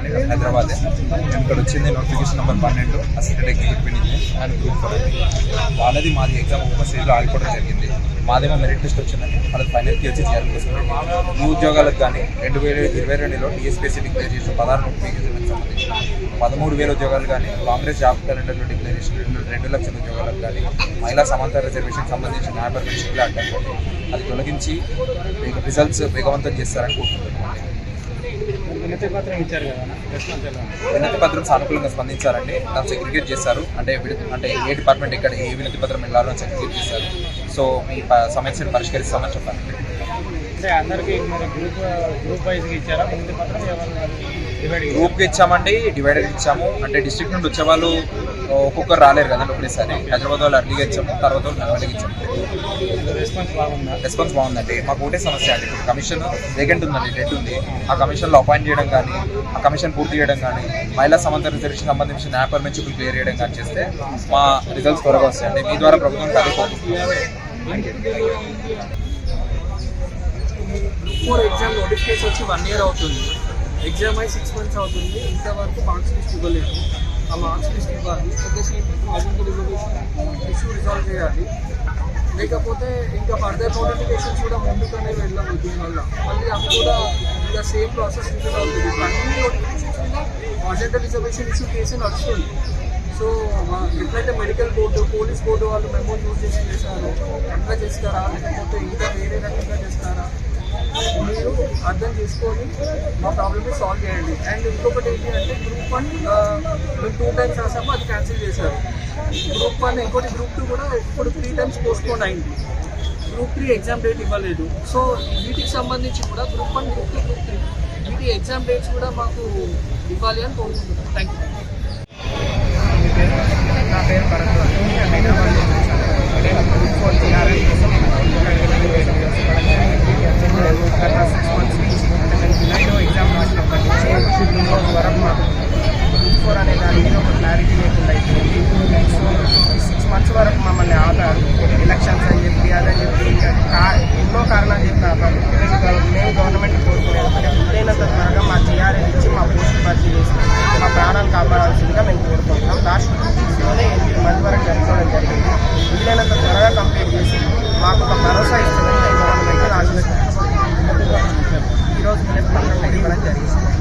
అండి. హైదరాబాద్. నేను ఇక్కడ వచ్చింది నోటిఫికేషన్ నెంబర్ పన్నెండు. Assistant executive engineer and group four వాళ్ళది మాది ఎగ్జామ్ ఒక స్టేజ్లో ఆగిపోవడం జరిగింది. మాదేమో మెరిట్ లిస్ట్ వచ్చిందండి. వాళ్ళది ఫైనల్కి వచ్చి చేయాలని ఈ ఉద్యోగాలకు కానీ రెండు వేల ఇరవై రెండులో టీఎస్పీసీ డిక్లేర్ చేసిన పదహారు నోటిఫికేషన్ సంబంధించి పదమూడు వేల ఉద్యోగాలు కానీ కాంగ్రెస్ జాబ్ క్యాలెండర్లో డిక్లేర్ చేసిన రెండు లక్షల ఉద్యోగాలకు కానీ మహిళా సమాంతర రిజర్వేషన్ సంబంధించిన న్యాయ అడ్డం అది తొలగించి రిజల్ట్స్ వేగవంతం చేస్తారని కోరుకుంటున్నాను వినతి పత్రం సానుకూలంగా స్పందించారండి. దాన్ని సెగ్రిగేట్ చేశారు. అంటే అంటే ఏ డిపార్ట్మెంట్ ఇక్కడ ఏ వినతి పత్రం వెళ్ళాలో సెగ్రిగేట్ చేశారు. సో మీ సమస్యను పరిష్కరిస్తామని చెప్పారండి అంటే అందరికి గ్రూప్ గ్రూప్ వైజ్గా ఇచ్చారా? పత్రం ఎవరు డివైడ్ గ్రూప్కి ఇచ్చామండి డివైడర్ ఇచ్చాము. అంటే డిస్ట్రిక్ట్ నుండి వచ్చేవాళ్ళు ఒక్కొక్కరు రాలేరు కదండి ఒకటేసారి హైదరాబాద్ వాళ్ళు అర్లీగా ఇచ్చాము తర్వాత వాళ్ళు ఇచ్చాము. రెస్పాన్స్ బాగుందా? రెస్పాన్స్ బాగుందండి. మాకు ఒకటే సమస్య అండి. ఇప్పుడు కమిషన్ వేకెంట్ ఉందండి డెట్ ఉంది. ఆ కమిషన్లో అపాయింట్ చేయడం కానీ ఆ కమిషన్ పూర్తి చేయడం కానీ మహిళా సమాంతర రిజర్వేషన్ సంబంధించిన న్యాయ పర్మిషన్ క్లియర్ చేయడం కానీ చేస్తే మా రిజల్ట్స్ త్వరగా వస్తాయండి. మీ ద్వారా ప్రభుత్వం కోరుకుంటున్నాం. ఫోర్ ఎగ్జామ్ నోటిఫికేషన్ వచ్చి వన్ ఇయర్ అవుతుంది. ఎగ్జామ్ అయి సిక్స్ మంత్స్ అవుతుంది. ఇంతవరకు మార్క్స్ లిస్ట్ ఇవ్వలేదు. ఆ మార్క్స్ లిస్ట్ ఇవ్వాలి. At the same issue resolve చేయాలి. లేకపోతే ఇంకా ఫర్దర్ నోటిఫికేషన్స్ కూడా ముందుగానే వెళ్ళాము దీనివల్ల మళ్ళీ అవి కూడా ఇంకా సేమ్ ప్రాసెస్ రిపీట్ అవుతుంది అన్ని నోటిఫికేషన్స్ మీద రిజర్వేషన్ ఇష్యూ కేసు నడుస్తుంది. సో ఎట్లయితే మెడికల్ బోర్డు పోలీస్ బోర్డు వాళ్ళు మెమో యూజ్ చేసి చేశారు అట్లా చేస్తారా లేకపోతే ఇంకా చేసుకొని మా ప్రాబ్లమ్ని సాల్వ్ చేయండి. అండ్ ఇంకొకటి ఏంటి అంటే గ్రూప్ వన్ మేము టూ టైమ్స్ రాసాము అది క్యాన్సిల్ చేశారు. గ్రూప్ వన్ ఇంకోటి గ్రూప్ టూ కూడా ఇప్పుడు త్రీ టైమ్స్ పోస్ట్పోన్ అయింది. గ్రూప్ త్రీ ఎగ్జామ్ డేట్ ఇవ్వలేదు. సో వీటికి సంబంధించి కూడా group one group two group three వీటి ఎగ్జామ్ డేట్స్ కూడా మాకు ఇవ్వాలి అని కోరుకుంటున్నాం. థ్యాంక్ యూ నా పేరు భరత్. నేను హైదరాబాద్ చెప్తున్నారు ఎలక్షన్స్ అని చెప్పి అదని చెప్పి ఇంకా ఎన్నో కారణాలు చెప్తారు మేము గవర్నమెంట్ కోరుకునేది ఒకటే త్వరగా మా టీఆర్ఎస్ ఇచ్చి మా పోస్ట్ భర్తీ చేసి మా ప్రాణాలు కాపాడాల్సిందిగా మేము కోరుకుంటున్నాం. లాస్ట్ టూ వీక్స్లోనే ఎనిమిది మంది వరకు చనిపోవడం జరిగింది. వీలైనంత త్వరగా కంప్లీట్ చేసి మాకు ఒక భరోసా ఇస్తుందని గవర్నమెంట్ ఆశిస్తున్నాం ఈరోజు మేము పట్టణం ఇవ్వడం జరిగింది.